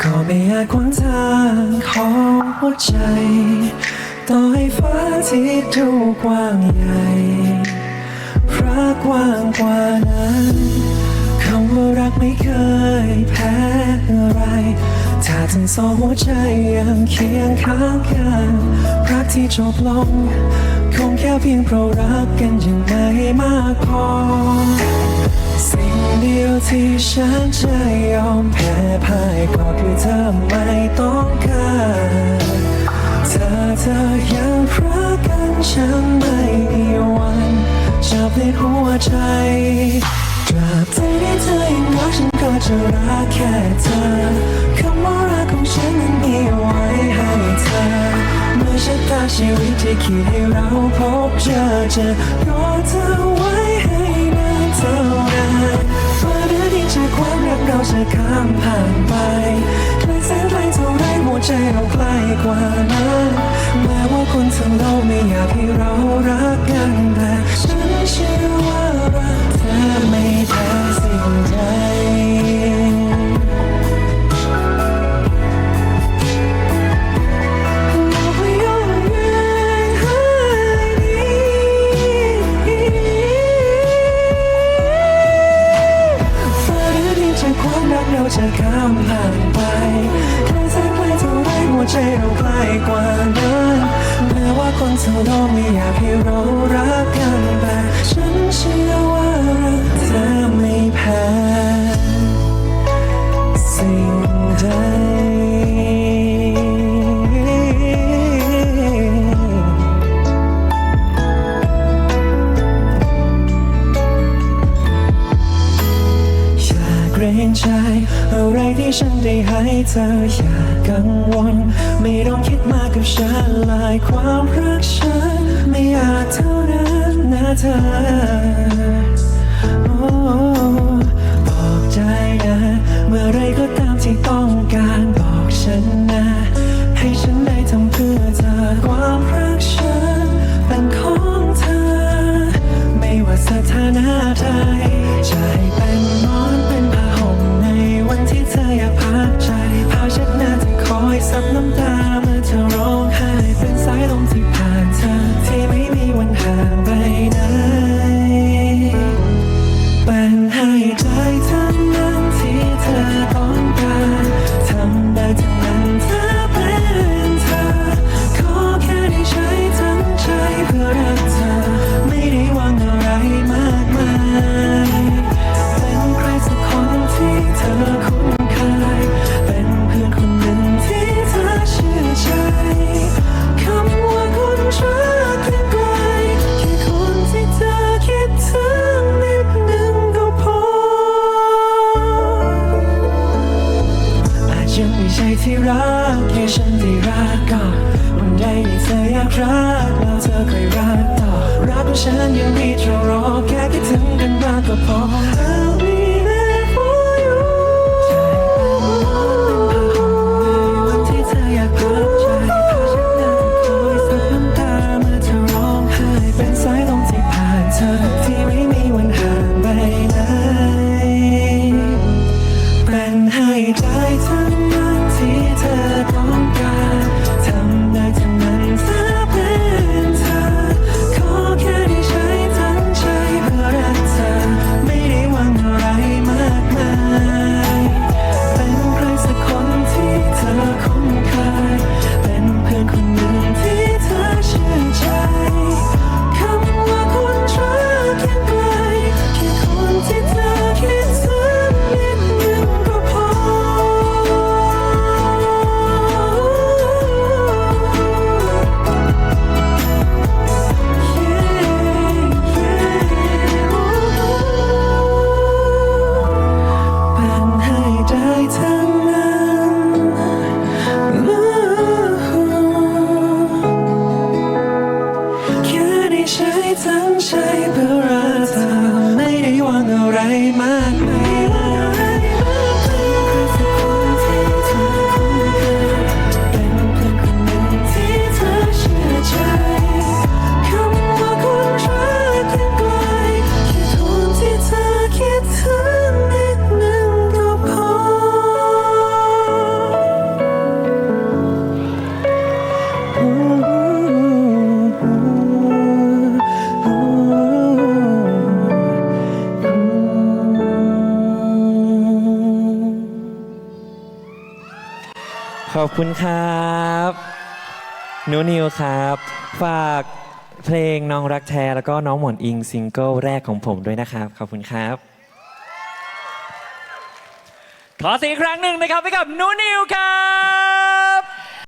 เท่าไรก็ไม่อาจขวางทางของหัวใจ ต่อให้ฟ้าที่ดูกว้างใหญ่รักกว้างกว่านั้นคำว่ารักไม่เคยแพ้อะไร ถ้าทั้งสองหัวใจยังเคียงข้างกันรักที่จบลง คงแค่เพียงเพราะรักกันยังไม่มากพอ เดียวที่ฉันจะยอมแพ้พ่ายก็คือเธอไม่ต้องการถ้าเธอยังรักกันฉันไม่มีวันจะเปลี่ยนหัวใจตราบใดที่เธอยังรักฉันก็จะรักแค่เธอคำว่ารักของฉันนั้นมีไว้ให้เธอเมื่อชะตาชีวิตที่คิดให้เราพบเจอจะรอเธอไว้ รักเราจะข้ามผ่านไปไกลแสนไกลเท่าไรหัวใจเราใกล้กว่านั้นแม้ว่าคนทั้งโลกไม่อยากให้เรารักกัน ความรักเราจะข้ามผ่านไปใกล้แสนไกลเท่าไรหัวใจเราใกล้กว่านั้นแม้ว่าคนทั้งโลกไม่อยากให้เรารักกันแต่ฉันเชื่อว่า ใจ อะไรที่ฉันได้ให้เธออย่ากังวล ไม่ต้องคิดมากกับฉันลายความรักฉัน ไม่อาจเท่านั้นนะเธอบอกใจนะ เมื่อไรก็ตามที่ต้องการบอกฉันนะ ให้ฉันได้ทำเพื่อเธอความรักฉันเป็นของเธอ ไม่ว่าสถานะใด รักแล้วเธอเคยรักต่อรักของฉันยังมีจะรอแค่คิดถึงกันบ้างก็พอ ทั้งใจเพื่อรักเธอไม่ได้หวังอะไรมา ขอบคุณครับหนูนิวครับ ฝากเพลงน้องรักแท้แล้วก็น้องหมอนอิงซิงเกิลแรกของผมด้วยนะครับ ขอบคุณครับ ขอเสียงอีกครั้งหนึ่งนะครับให้กับนูนิวครับ